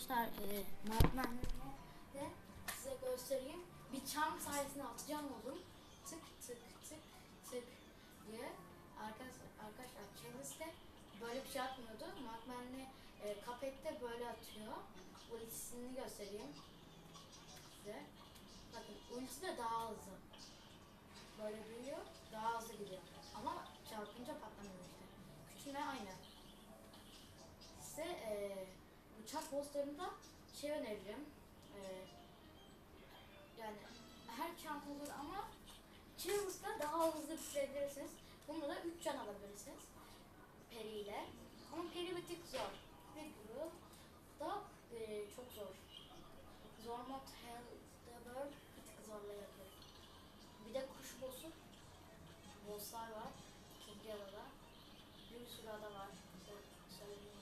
arkadaşlar e, de size göstereyim. Bir çam sayesinde atacağım oldum. Tık tık tık tık diye. Arkadaşlar, arkadaşlar Chavis'te böyle bir şey atmıyordu. Markman'le e, Cuphead'de böyle atıyor. Ultisini göstereyim size. Bakın ultisi de daha hızlı. Uçak postlarında şey öneririm. E, yani her çant olur ama Chillus'la daha hızlı bitirebilirsiniz. Bunda da 3 can alabilirsiniz. Peri ile. Ama peri bir tık zor. Bir grup da e, çok zor. Zor mod Hell'da bir tık zorlayabilir. Bir de kuş bossu. Bosslar var. İkinci adada. Bir sürü ada var. Sö- Söyleyeyim.